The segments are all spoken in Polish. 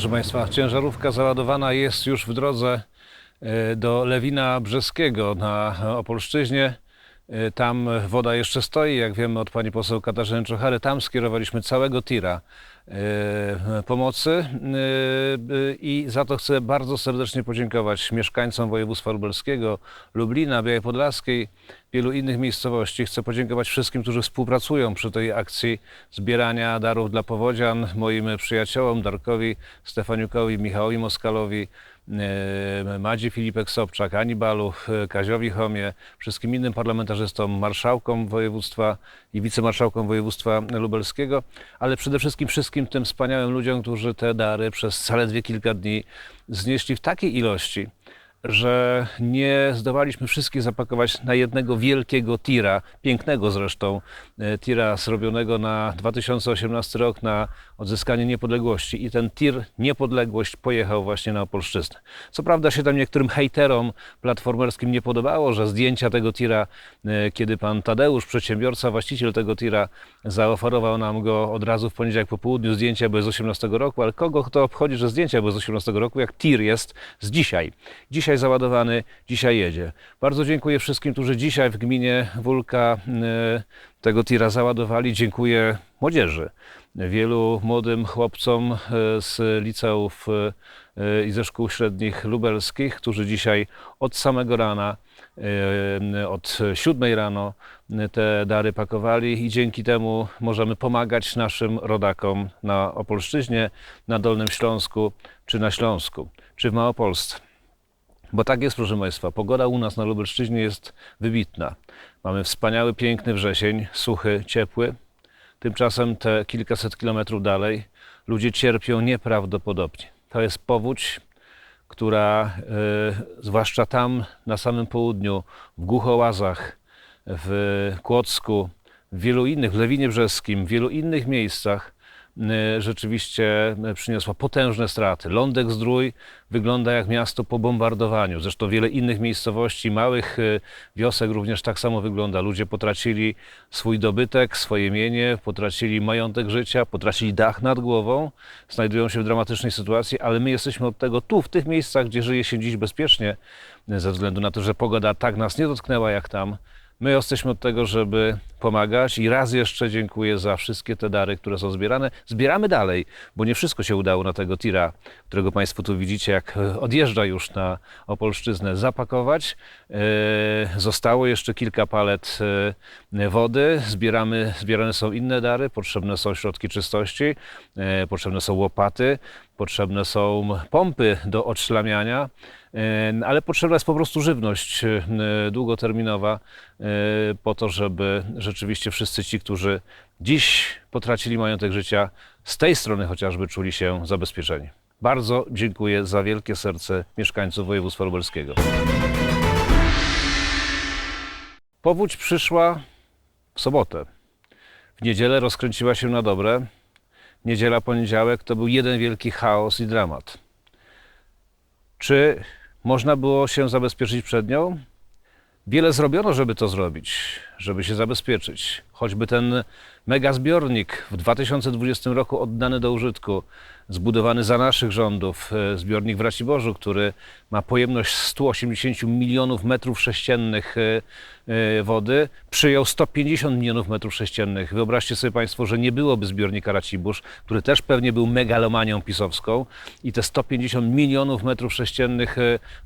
proszę Państwa, ciężarówka załadowana jest już w drodze e, do Lewina Brzeskiego na Opolszczyźnie. E, Tam woda jeszcze stoi, jak wiemy od pani poseł Katarzyny Czochary. Tam skierowaliśmy całego tira e, pomocy e, i za to chcę bardzo serdecznie podziękować mieszkańcom województwa lubelskiego, Lublina, Białej Podlaskiej, wielu innych miejscowości. Chcę podziękować wszystkim, którzy współpracują przy tej akcji zbierania darów dla powodzian, moim przyjaciołom Darkowi Stefaniukowi, Michałowi Moskalowi, e, Madzi Filipek Sobczak, Ani Baluch, e, Kaziowi Homie, wszystkim innym parlamentarzystom, marszałkom województwa i wicemarszałkom województwa lubelskiego, ale przede wszystkim wszystkim tym wspaniałym ludziom, którzy te dary przez zaledwie kilka dni znieśli w takiej ilości, że nie zdołaliśmy wszystkich zapakować na jednego wielkiego tira, pięknego zresztą, e, tira zrobionego na 2018 rok na odzyskanie niepodległości. I ten tir Niepodległość pojechał właśnie na Opolszczyznę. Co prawda się tam niektórym hejterom platformerskim nie podobało, że zdjęcia tego tira, e, kiedy pan Tadeusz, przedsiębiorca, właściciel tego tira, zaoferował nam go od razu w poniedziałek po południu, zdjęcia były z 18 roku, ale kogo to obchodzi, że zdjęcia były z 18 roku, jak tir jest z dzisiaj. Dzisiaj załadowany, dzisiaj jedzie. Bardzo dziękuję wszystkim, którzy dzisiaj w gminie Wólka e, tego tira załadowali. Dziękuję młodzieży, wielu młodym chłopcom e, z liceów e, i ze szkół średnich lubelskich, którzy dzisiaj od samego rana, od siódmej rano te dary pakowali i dzięki temu możemy pomagać naszym rodakom na Opolszczyźnie, na Dolnym Śląsku, czy na Śląsku, czy w Małopolsce. Bo tak jest, proszę Państwa, pogoda u nas na Lubelszczyźnie jest wybitna. Mamy wspaniały, piękny wrzesień, suchy, ciepły. Tymczasem te kilkaset kilometrów dalej ludzie cierpią nieprawdopodobnie. To jest powódź, która, e, zwłaszcza tam na samym południu, w Głuchołazach, w Kłodzku, w wielu innych, w Lewinie Brzeskim, w wielu innych miejscach, rzeczywiście e, przyniosła potężne straty. Lądek Zdrój wygląda jak miasto po bombardowaniu. Zresztą wiele innych miejscowości, małych e, wiosek również tak samo wygląda. Ludzie potracili swój dobytek, swoje mienie, potracili majątek życia, potracili dach nad głową, znajdują się w dramatycznej sytuacji, ale my jesteśmy od tego tu, w tych miejscach, gdzie żyje się dziś bezpiecznie, ze względu na to, że pogoda tak nas nie dotknęła jak tam. My jesteśmy od tego, żeby pomagać i raz jeszcze dziękuję za wszystkie te dary, które są zbierane. Zbieramy dalej, bo nie wszystko się udało na tego tira, którego Państwo tu widzicie, jak odjeżdża już na Opolszczyznę, zapakować. E, Zostało jeszcze kilka palet e, wody. Zbieramy, zbierane są inne dary, potrzebne są środki czystości, e, potrzebne są łopaty, potrzebne są pompy do odszlamiania. E, ale potrzebna jest po prostu żywność e, długoterminowa e, po to, żeby rzeczywiście wszyscy ci, którzy dziś potracili majątek życia, z tej strony chociażby czuli się zabezpieczeni. Bardzo dziękuję za wielkie serce mieszkańców województwa lubelskiego. Powódź przyszła w sobotę. W niedzielę rozkręciła się na dobre. Niedziela, poniedziałek to był jeden wielki chaos i dramat. Czy można było się zabezpieczyć przed nią? Wiele zrobiono, żeby to zrobić, żeby się zabezpieczyć. Choćby ten mega zbiornik w 2020 roku oddany do użytku, zbudowany za naszych rządów, e, zbiornik w Raciborzu, który ma pojemność 180 milionów metrów sześciennych e, e, wody, przyjął 150 milionów metrów sześciennych. Wyobraźcie sobie Państwo, że nie byłoby zbiornika Racibórz, który też pewnie był megalomanią pisowską i te 150 milionów metrów sześciennych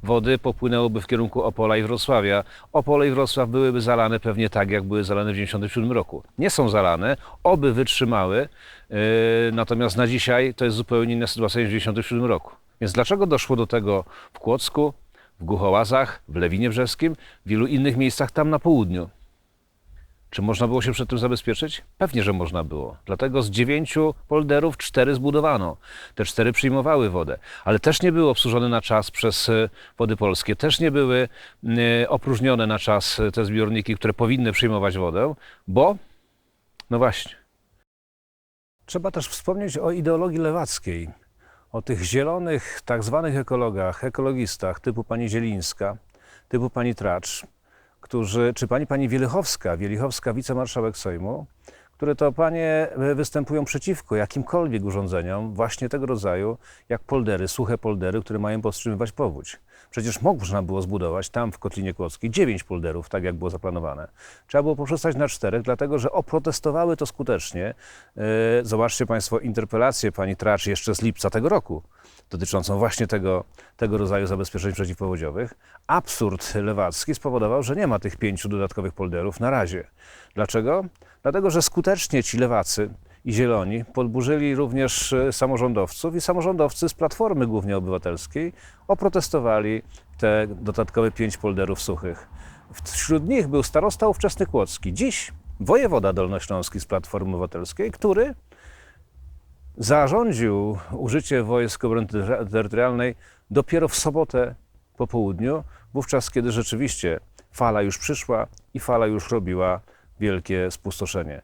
wody popłynęłoby w kierunku Opola i Wrocławia. Opole i Wrocław byłyby zalane pewnie tak, jak były zalane w 1997 roku. Nie są zalane, oby wytrzymały, e, natomiast na dzisiaj to jest zupełnie inna sytuacja niż w 1997 roku. Więc dlaczego doszło do tego w Kłodzku, w Głuchołazach, w Lewinie Brzeskim, w wielu innych miejscach tam na południu? Czy można było się przed tym zabezpieczyć? Pewnie, że można było. Dlatego z dziewięciu polderów cztery zbudowano. Te cztery przyjmowały wodę, ale też nie były obsłużone na czas przez e, Wody Polskie. Też nie były e, opróżnione na czas te zbiorniki, które powinny przyjmować wodę, bo, no właśnie, Trzeba też wspomnieć o ideologii lewackiej, o tych zielonych, tak zwanych ekologach, ekologistach typu pani Zielińska, typu pani Tracz, którzy, czy pani pani Wielichowska, Wielichowska wicemarszałek Sejmu, które to panie występują przeciwko jakimkolwiek urządzeniom właśnie tego rodzaju, jak poldery, suche poldery, które mają powstrzymywać powódź. Przecież można było zbudować tam w Kotlinie Kłodzkiej dziewięć polderów, tak jak było zaplanowane. Trzeba było poprzestać na czterech, dlatego że oprotestowały to skutecznie. E, Zobaczcie Państwo interpelację pani Tracz jeszcze z lipca tego roku, dotyczącą właśnie tego, tego rodzaju zabezpieczeń przeciwpowodziowych. Absurd lewacki spowodował, że nie ma tych pięciu dodatkowych polderów na razie. Dlaczego? Dlatego, że skutecznie ci lewacy i zieloni podburzyli również e, samorządowców i samorządowcy z Platformy Głównie Obywatelskiej oprotestowali te dodatkowe pięć polderów suchych. Wśród nich był starosta ówczesny Kłodzki, dziś wojewoda dolnośląski z Platformy Obywatelskiej, który zarządził użycie wojsk obrony ter- terytorialnej dopiero w sobotę po południu, wówczas kiedy rzeczywiście fala już przyszła i fala już robiła wielkie spustoszenie.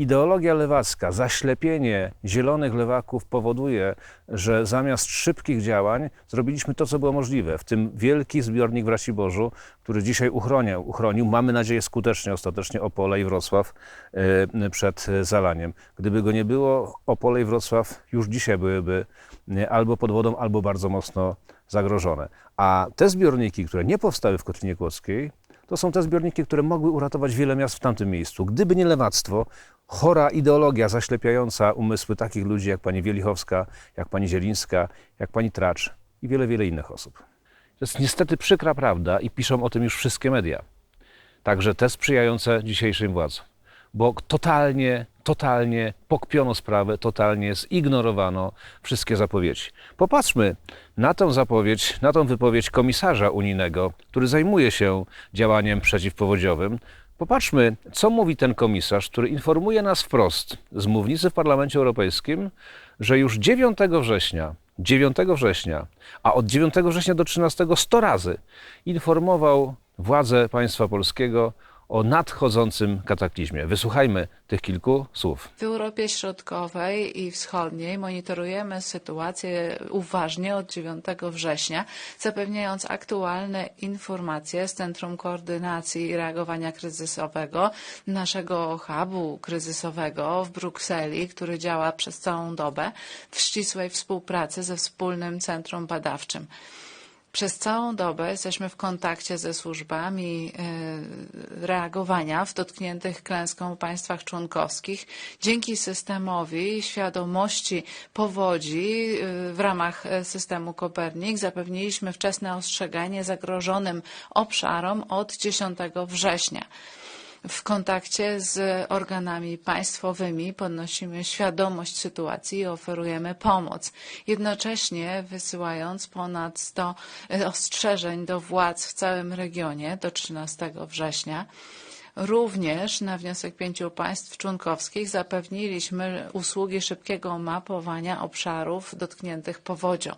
Ideologia lewacka, zaślepienie zielonych lewaków powoduje, że zamiast szybkich działań zrobiliśmy to, co było możliwe, w tym wielki zbiornik w Raciborzu, który dzisiaj uchronił, uchronił mamy nadzieję skutecznie, ostatecznie Opole i Wrocław e, przed zalaniem. Gdyby go nie było, Opole i Wrocław już dzisiaj byłyby e, albo pod wodą, albo bardzo mocno zagrożone. A te zbiorniki, które nie powstały w Kotlinie Kłodzkiej, to są te zbiorniki, które mogły uratować wiele miast w tamtym miejscu. Gdyby nie lewactwo, chora ideologia zaślepiająca umysły takich ludzi jak pani Wielichowska, jak pani Zielińska, jak pani Tracz i wiele, wiele innych osób. To jest niestety przykra prawda i piszą o tym już wszystkie media. Także te sprzyjające dzisiejszym władzom. Bo totalnie, totalnie pokpiono sprawę, totalnie zignorowano wszystkie zapowiedzi. Popatrzmy na tą zapowiedź, na tą wypowiedź komisarza unijnego, który zajmuje się działaniem przeciwpowodziowym. Popatrzmy, co mówi ten komisarz, który informuje nas wprost z mównicy w Parlamencie Europejskim, że już 9 września 9 września, a od 9 września do 13 100 razy informował władze państwa polskiego o nadchodzącym kataklizmie. Wysłuchajmy tych kilku słów. W Europie Środkowej i Wschodniej monitorujemy sytuację uważnie od 9 września, zapewniając aktualne informacje z Centrum Koordynacji i Reagowania Kryzysowego, naszego hubu kryzysowego w Brukseli, który działa przez całą dobę w ścisłej współpracy ze wspólnym centrum badawczym. Przez całą dobę jesteśmy w kontakcie ze służbami e, reagowania w dotkniętych klęską państwach członkowskich. Dzięki systemowi świadomości powodzi e, w ramach e, systemu Kopernik zapewniliśmy wczesne ostrzeganie zagrożonym obszarom od 10 września w kontakcie z organami państwowymi podnosimy świadomość sytuacji i oferujemy pomoc. Jednocześnie wysyłając ponad 100 ostrzeżeń do władz w całym regionie do 13 września. Również na wniosek pięciu państw członkowskich zapewniliśmy usługi szybkiego mapowania obszarów dotkniętych powodzią.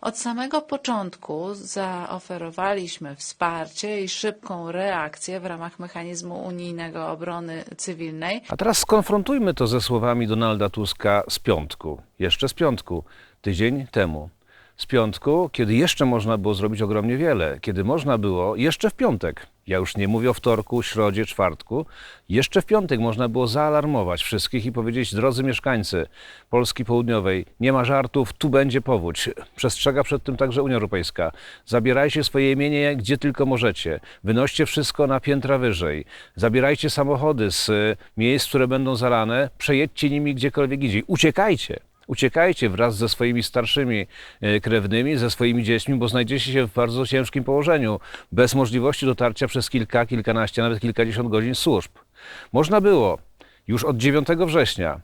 Od samego początku zaoferowaliśmy wsparcie i szybką reakcję w ramach mechanizmu unijnego obrony cywilnej. A teraz skonfrontujmy to ze słowami Donalda Tuska z piątku, jeszcze z piątku, tydzień temu. Z piątku, kiedy jeszcze można było zrobić ogromnie wiele, kiedy można było jeszcze w piątek, ja już nie mówię o wtorku, środzie, czwartku, jeszcze w piątek można było zaalarmować wszystkich i powiedzieć, drodzy mieszkańcy Polski Południowej, nie ma żartów, tu będzie powódź. Przestrzega przed tym także Unia Europejska. Zabierajcie swoje imienie gdzie tylko możecie. Wynoście wszystko na piętra wyżej. Zabierajcie samochody z miejsc, które będą zalane, przejedźcie nimi gdziekolwiek indziej. Uciekajcie. Uciekajcie wraz ze swoimi starszymi e, krewnymi, ze swoimi dziećmi, bo znajdziecie się w bardzo ciężkim położeniu, bez możliwości dotarcia przez kilka, kilkanaście, nawet kilkadziesiąt godzin służb. Można było już od 9 września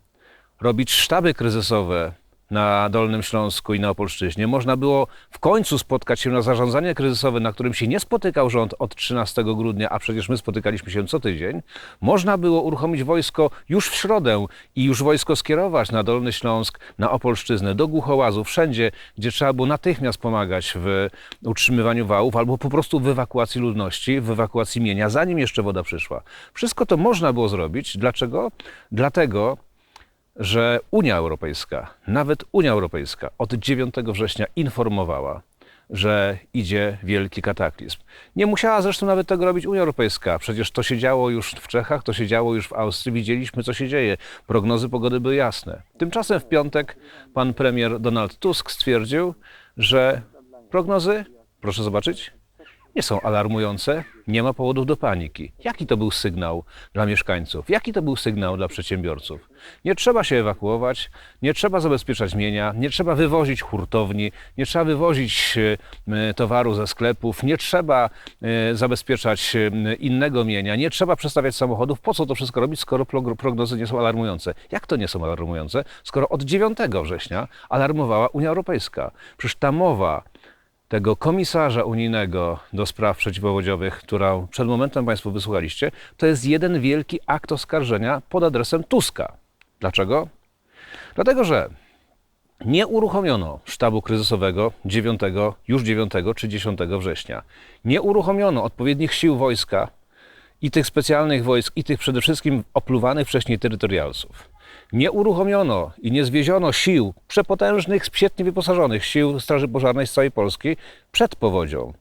robić sztaby kryzysowe na Dolnym Śląsku i na Opolszczyźnie. Można było w końcu spotkać się na zarządzanie kryzysowe, na którym się nie spotykał rząd od 13 grudnia, a przecież my spotykaliśmy się co tydzień. Można było uruchomić wojsko już w środę i już wojsko skierować na Dolny Śląsk, na Opolszczyznę, do Głuchołazu, wszędzie, gdzie trzeba było natychmiast pomagać w utrzymywaniu wałów albo po prostu w ewakuacji ludności, w ewakuacji mienia, zanim jeszcze woda przyszła. Wszystko to można było zrobić. Dlaczego? Dlatego, że Unia Europejska, nawet Unia Europejska od 9 września informowała, że idzie wielki kataklizm. Nie musiała zresztą nawet tego robić Unia Europejska. Przecież to się działo już w Czechach, to się działo już w Austrii. Widzieliśmy, co się dzieje. Prognozy pogody były jasne. Tymczasem w piątek pan premier Donald Tusk stwierdził, że prognozy, proszę zobaczyć, nie są alarmujące, nie ma powodów do paniki. Jaki to był sygnał dla mieszkańców? Jaki to był sygnał dla przedsiębiorców? Nie trzeba się ewakuować, nie trzeba zabezpieczać mienia, nie trzeba wywozić hurtowni, nie trzeba wywozić e, towaru ze sklepów, nie trzeba e, zabezpieczać e, innego mienia, nie trzeba przestawiać samochodów. Po co to wszystko robić, skoro prog- prognozy nie są alarmujące? Jak to nie są alarmujące, skoro od 9 września alarmowała Unia Europejska? Przecież ta mowa tego komisarza unijnego do spraw przeciwpowodziowych, którą przed momentem Państwo wysłuchaliście, to jest jeden wielki akt oskarżenia pod adresem Tuska. Dlaczego? Dlatego, że nie uruchomiono sztabu kryzysowego 9, już 9 czy 10 września. Nie uruchomiono odpowiednich sił wojska i tych specjalnych wojsk, i tych przede wszystkim opluwanych wcześniej terytorialsów. Nie uruchomiono i nie zwieziono sił przepotężnych, świetnie wyposażonych sił Straży Pożarnej z całej Polski przed powodzią.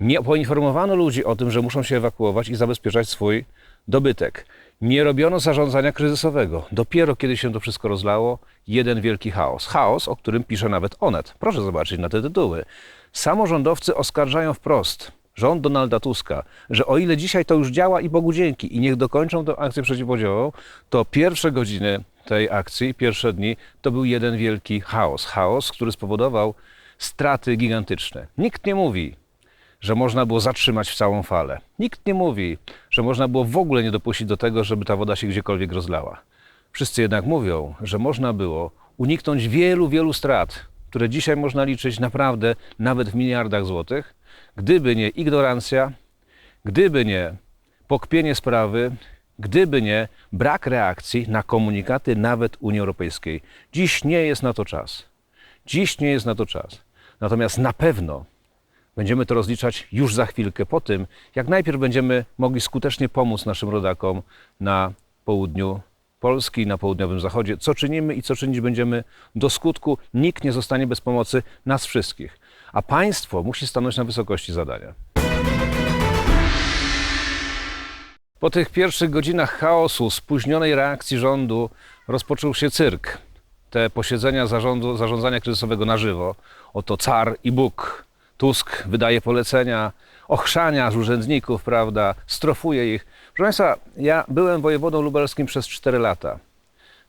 Nie poinformowano ludzi o tym, że muszą się ewakuować i zabezpieczać swój dobytek. Nie robiono zarządzania kryzysowego. Dopiero kiedy się to wszystko rozlało, jeden wielki chaos. Chaos, o którym pisze nawet Onet. Proszę zobaczyć na te tytuły. Samorządowcy oskarżają wprost rząd Donalda Tuska, że o ile dzisiaj to już działa i Bogu dzięki i niech dokończą tę akcję przeciwpodziałową, to pierwsze godziny tej akcji, pierwsze dni, to był jeden wielki chaos. Chaos, który spowodował straty gigantyczne. Nikt nie mówi, że można było zatrzymać w całą falę. Nikt nie mówi, że można było w ogóle nie dopuścić do tego, żeby ta woda się gdziekolwiek rozlała. Wszyscy jednak mówią, że można było uniknąć wielu, wielu strat, które dzisiaj można liczyć naprawdę nawet w miliardach złotych, gdyby nie ignorancja, gdyby nie pokpienie sprawy, gdyby nie brak reakcji na komunikaty nawet Unii Europejskiej. Dziś nie jest na to czas. Dziś nie jest na to czas. Natomiast na pewno Będziemy to rozliczać już za chwilkę po tym, jak najpierw będziemy mogli skutecznie pomóc naszym rodakom na południu Polski, na południowym zachodzie. Co czynimy i co czynić będziemy do skutku. Nikt nie zostanie bez pomocy nas wszystkich. A państwo musi stanąć na wysokości zadania. Po tych pierwszych godzinach chaosu, spóźnionej reakcji rządu, rozpoczął się cyrk. Te posiedzenia zarządu, zarządzania kryzysowego na żywo. Oto car i Bóg. Tusk wydaje polecenia, ochrzania z urzędników, prawda, strofuje ich. Proszę Państwa, ja byłem wojewodą lubelskim przez 4 lata.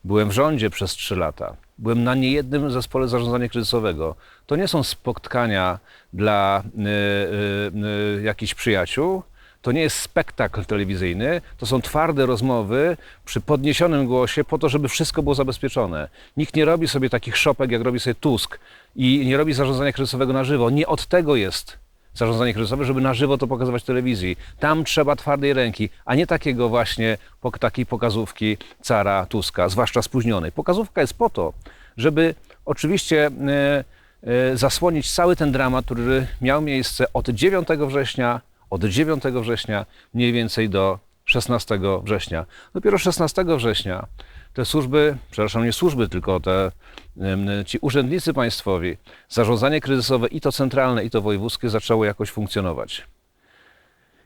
Byłem w rządzie przez 3 lata. Byłem na niejednym zespole zarządzania kryzysowego. To nie są spotkania dla y, y, y, jakichś przyjaciół. To nie jest spektakl telewizyjny, to są twarde rozmowy przy podniesionym głosie po to, żeby wszystko było zabezpieczone. Nikt nie robi sobie takich szopek, jak robi sobie Tusk i nie robi zarządzania kryzysowego na żywo. Nie od tego jest zarządzanie kryzysowe, żeby na żywo to pokazywać w telewizji. Tam trzeba twardej ręki, a nie takiego właśnie takiej pokazówki cara Tuska, zwłaszcza spóźnionej. Pokazówka jest po to, żeby oczywiście e, e, zasłonić cały ten dramat, który miał miejsce od 9 września, od 9 września mniej więcej do 16 września. Dopiero 16 września te służby, przepraszam, nie służby, tylko te, ci urzędnicy państwowi, zarządzanie kryzysowe i to centralne, i to wojewódzkie zaczęło jakoś funkcjonować.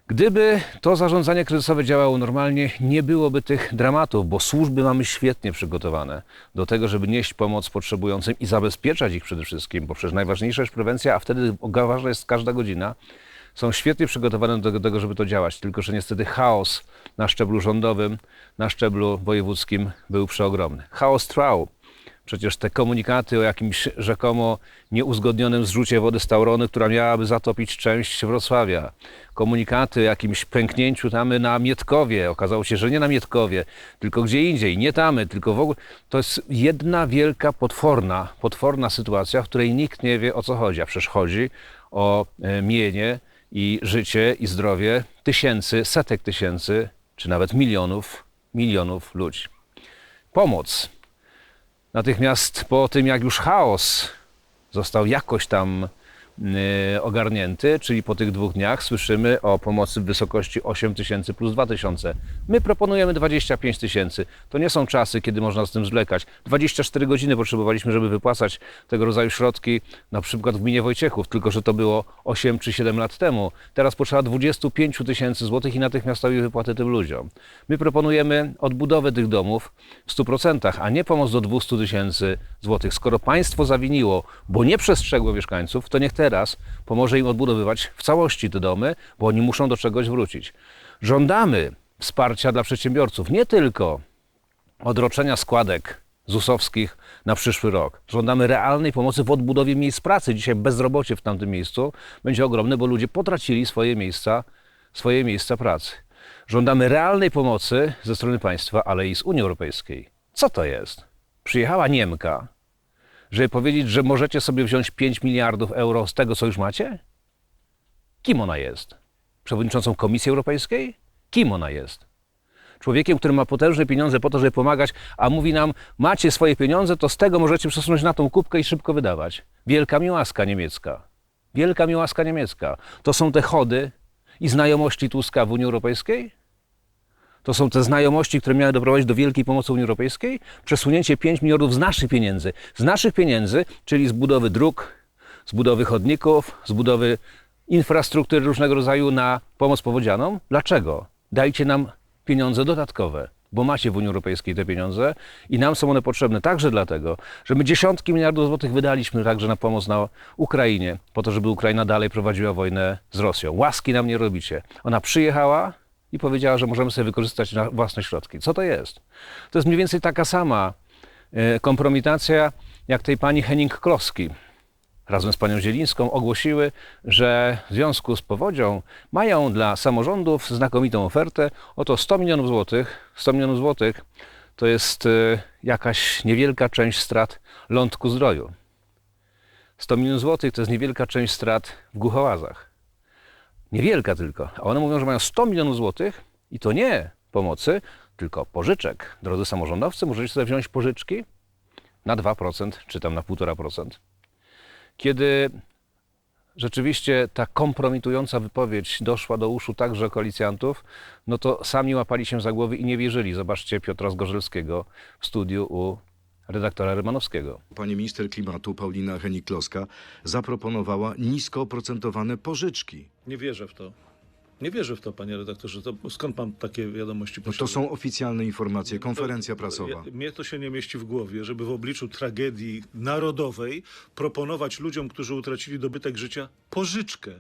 Gdyby to zarządzanie kryzysowe działało normalnie, nie byłoby tych dramatów, bo służby mamy świetnie przygotowane do tego, żeby nieść pomoc potrzebującym i zabezpieczać ich przede wszystkim, bo przecież najważniejsza jest prewencja, a wtedy ważna jest każda godzina. Są świetnie przygotowane do tego, żeby to działać, tylko że niestety chaos na szczeblu rządowym, na szczeblu wojewódzkim był przeogromny. Chaos trwał. Przecież te komunikaty o jakimś rzekomo nieuzgodnionym zrzucie wody z Taurony, która miałaby zatopić część Wrocławia. Komunikaty o jakimś pęknięciu tamy na Mietkowie. Okazało się, że nie na Mietkowie, tylko gdzie indziej. Nie tamy, tylko w ogóle. To jest jedna wielka, potworna, potworna sytuacja, w której nikt nie wie o co chodzi. A przecież chodzi o e, mienie i życie i zdrowie tysięcy, setek tysięcy, czy nawet milionów, milionów ludzi. Pomoc natychmiast po tym, jak już chaos został jakoś tam ogarnięty, czyli po tych dwóch dniach słyszymy o pomocy w wysokości 8 tysięcy plus 2 tysiące. My proponujemy 25 tysięcy. To nie są czasy, kiedy można z tym zwlekać. 24 godziny potrzebowaliśmy, żeby wypłacać tego rodzaju środki, na przykład w gminie Wojciechów, tylko że to było 8 czy 7 lat temu. Teraz potrzeba 25 tysięcy złotych i natychmiastowej wypłaty tym ludziom. My proponujemy odbudowę tych domów w 100%, a nie pomoc do 200 tysięcy złotych. Skoro państwo zawiniło, bo nie przestrzegło mieszkańców, to niech teraz pomoże im odbudowywać w całości te domy, bo oni muszą do czegoś wrócić. Żądamy wsparcia dla przedsiębiorców, nie tylko odroczenia składek ZUS-owskich na przyszły rok. Żądamy realnej pomocy w odbudowie miejsc pracy. Dzisiaj bezrobocie w tamtym miejscu będzie ogromne, bo ludzie potracili swoje miejsca, swoje miejsca pracy. Żądamy realnej pomocy ze strony państwa, ale i z Unii Europejskiej. Co to jest? Przyjechała Niemka, żeby powiedzieć, że możecie sobie wziąć 5 miliardów euro z tego, co już macie? Kim ona jest? Przewodniczącą Komisji Europejskiej? Kim ona jest? człowiekiem, który ma potężne pieniądze po to, żeby pomagać, a mówi nam, macie swoje pieniądze, to z tego możecie przesunąć na tą kubkę i szybko wydawać. Wielka miłaska niemiecka. Wielka miłaska niemiecka. To są te chody i znajomości Tuska w Unii Europejskiej? To są te znajomości, które miały doprowadzić do wielkiej pomocy Unii Europejskiej? Przesunięcie 5 miliardów z naszych pieniędzy. Z naszych pieniędzy, czyli z budowy dróg, z budowy chodników, z budowy infrastruktury różnego rodzaju na pomoc powodzianom. Dlaczego? Dajcie nam pieniądze dodatkowe, bo macie w Unii Europejskiej te pieniądze i nam są one potrzebne także dlatego, że my dziesiątki miliardów złotych wydaliśmy także na pomoc na Ukrainie, po to, żeby Ukraina dalej prowadziła wojnę z Rosją. Łaski nam nie robicie. Ona przyjechała i powiedziała, że możemy sobie wykorzystać własne środki. Co to jest? To jest mniej więcej taka sama e, kompromitacja jak tej pani Henning-Kloski razem z panią Zielińską ogłosiły, że w związku z powodzią mają dla samorządów znakomitą ofertę. Oto 100 milionów złotych. 100 milionów złotych to jest e, jakaś niewielka część strat lądku zdroju. 100 milionów złotych to jest niewielka część strat w Głuchołazach. Niewielka tylko. A one mówią, że mają 100 milionów złotych i to nie pomocy, tylko pożyczek. Drodzy samorządowcy, możecie sobie wziąć pożyczki na 2% czy tam na 1,5% kiedy rzeczywiście ta kompromitująca wypowiedź doszła do uszu także koalicjantów, no to sami łapali się za głowy i nie wierzyli. Zobaczcie Piotra Zgorzelskiego w studiu u redaktora Rymanowskiego. Pani minister klimatu Paulina Henik-Kloska zaproponowała nisko oprocentowane pożyczki. Nie wierzę w to. Nie wierzę w to, panie redaktorze. To skąd pan takie wiadomości No to posiada? są oficjalne informacje, konferencja prasowa. Ja- Mnie to się nie mieści w głowie, żeby w obliczu tragedii narodowej proponować ludziom, którzy utracili dobytek życia, pożyczkę.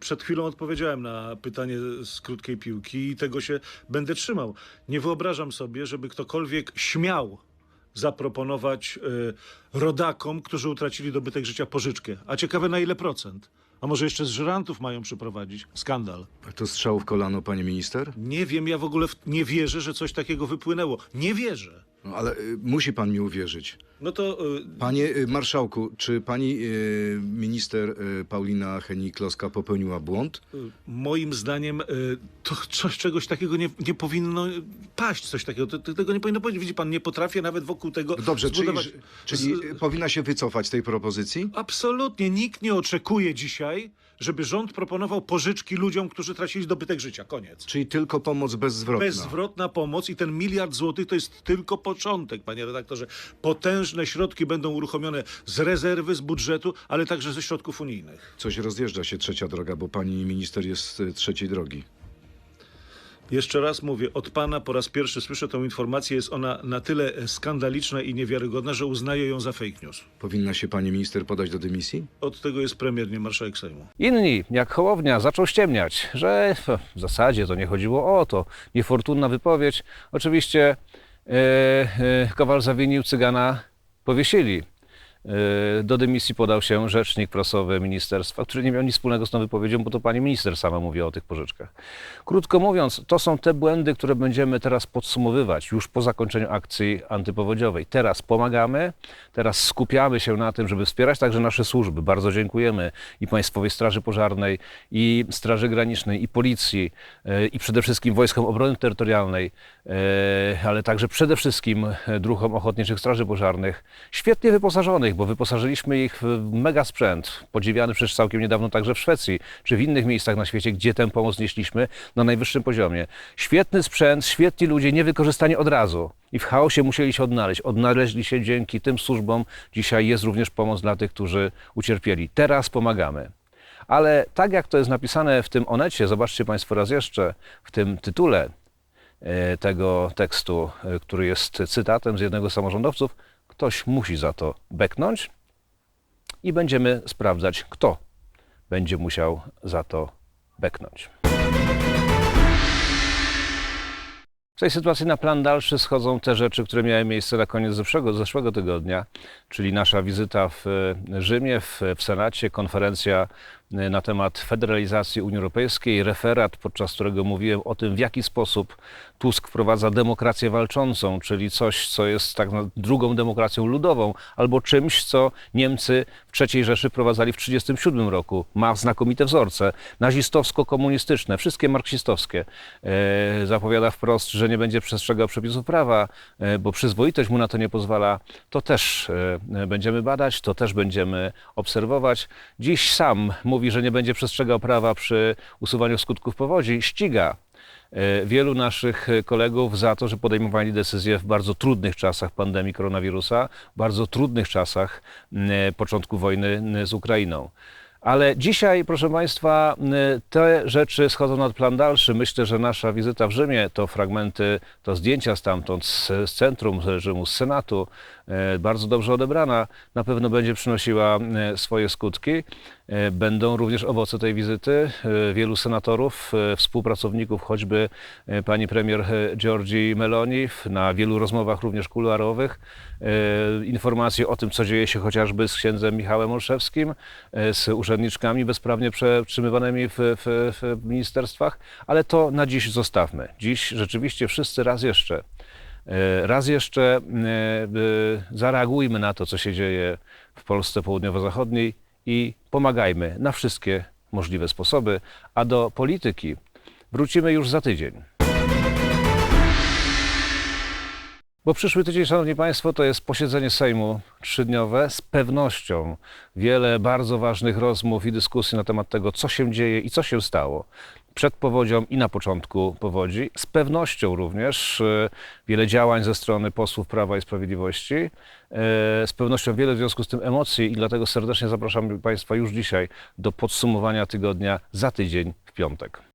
Przed chwilą odpowiedziałem na pytanie z krótkiej piłki i tego się będę trzymał. Nie wyobrażam sobie, żeby ktokolwiek śmiał zaproponować y, rodakom, którzy utracili dobytek życia, pożyczkę. A ciekawe na ile procent? A może jeszcze z żyrantów mają przyprowadzić? Skandal. To strzał w kolano, pani minister? Nie wiem, ja w ogóle w, nie wierzę, że coś takiego wypłynęło. Nie wierzę. No, ale y, musi pan mi uwierzyć. No to y, Panie y, marszałku, czy pani y, minister y, Paulina Henik-Kloska popełniła błąd? y, moim zdaniem y, to coś, czegoś takiego nie, nie powinno y, paść, coś takiego. To, to, tego nie powinno powiedzieć. Widzi pan, nie potrafię nawet wokół tego Dobrze, czyli, zbudować... czyli z- powinna się wycofać z tej propozycji? Absolutnie. Nikt nie oczekuje dzisiaj, żeby rząd proponował pożyczki ludziom, którzy tracili dobytek życia. Koniec. Czyli tylko pomoc bezzwrotna? Bezzwrotna pomoc i ten miliard złotych to jest tylko początek, panie redaktorze. Potężne środki będą uruchomione z rezerwy, z budżetu, ale także ze środków unijnych. Coś rozjeżdża się trzecia droga, bo pani minister jest z y, trzeciej drogi. Jeszcze raz mówię, od pana po raz pierwszy słyszę tą informację. Jest ona na tyle e, skandaliczna i niewiarygodna, że uznaję ją za fake news. Powinna się pani minister podać do dymisji? Od tego jest premier, nie marszałek Sejmu. Inni, jak Hołownia, zaczął ściemniać, że w zasadzie to nie chodziło o to. Niefortunna wypowiedź. Oczywiście e, e, Kowal zawinił, Cygana powiesili. E, do dymisji podał się rzecznik prasowy ministerstwa, który nie miał nic wspólnego z tą wypowiedzią, bo to pani minister sama mówiła o tych pożyczkach. Krótko mówiąc, to są te błędy, które będziemy teraz podsumowywać już po zakończeniu akcji antypowodziowej. Teraz pomagamy, teraz skupiamy się na tym, żeby wspierać także nasze służby. Bardzo dziękujemy i Państwowej Straży Pożarnej, i Straży Granicznej, i Policji, e, i przede wszystkim Wojskom Obrony Terytorialnej, e, ale także przede wszystkim druhom Ochotniczych Straży Pożarnych, świetnie wyposażonych, bo wyposażyliśmy ich w mega sprzęt, podziwiany przecież całkiem niedawno także w Szwecji, czy w innych miejscach na świecie, gdzie tę pomoc nieśliśmy na najwyższym poziomie. Świetny sprzęt, świetni ludzie, niewykorzystani od razu. I w chaosie musieli się odnaleźć. Odnaleźli się dzięki tym służbom. Dzisiaj jest również pomoc dla tych, którzy ucierpieli. Teraz pomagamy. Ale tak jak to jest napisane w tym onecie, zobaczcie Państwo raz jeszcze, w tym tytule e, tego tekstu, e, który jest cytatem z jednego z samorządowców, ktoś musi za to beknąć i będziemy sprawdzać, kto będzie musiał za to beknąć. W tej sytuacji na plan dalszy schodzą te rzeczy, które miały miejsce na koniec zeszłego, zeszłego tygodnia, czyli nasza wizyta w e, Rzymie, w, w Senacie, konferencja na temat federalizacji Unii Europejskiej, referat, podczas którego mówiłem o tym, w jaki sposób Tusk wprowadza demokrację walczącą, czyli coś, co jest tak drugą demokracją ludową, albo czymś, co Niemcy w III Rzeszy prowadzali w 1937 roku. Ma znakomite wzorce, nazistowsko-komunistyczne, wszystkie marksistowskie. E, zapowiada wprost, że nie będzie przestrzegał przepisów prawa, e, bo przyzwoitość mu na to nie pozwala. To też e, będziemy badać, to też będziemy obserwować. Dziś sam mówi, że nie będzie przestrzegał prawa przy usuwaniu skutków powodzi. Ściga e, wielu naszych kolegów za to, że podejmowali decyzje w bardzo trudnych czasach pandemii koronawirusa, bardzo trudnych czasach początku wojny z Ukrainą. Ale dzisiaj, proszę Państwa, te rzeczy schodzą nad plan dalszy. Myślę, że nasza wizyta w Rzymie to fragmenty, to zdjęcia stamtąd z, z centrum Rzymu, z Senatu, e, bardzo dobrze odebrana, na pewno będzie przynosiła swoje skutki. E, Będą również owoce tej wizyty. E, Wielu senatorów, e, współpracowników, choćby pani premier Giorgi Meloni, na wielu rozmowach również kuluarowych, informacje o tym, co dzieje się chociażby z księdzem Michałem Olszewskim, z urzędniczkami bezprawnie przetrzymywanymi w, w, w ministerstwach, ale to na dziś zostawmy. Dziś rzeczywiście wszyscy raz jeszcze Raz jeszcze zareagujmy na to, co się dzieje w Polsce południowo-zachodniej i pomagajmy na wszystkie możliwe sposoby, a do polityki wrócimy już za tydzień. Bo przyszły tydzień, Szanowni Państwo, to jest posiedzenie Sejmu trzydniowe. Z pewnością wiele bardzo ważnych rozmów i dyskusji na temat tego, co się dzieje i co się stało przed powodzią i na początku powodzi. Z pewnością również e, wiele działań ze strony posłów Prawa i Sprawiedliwości. E, Z pewnością wiele w związku z tym emocji i dlatego serdecznie zapraszam Państwa już dzisiaj do podsumowania tygodnia za tydzień w piątek.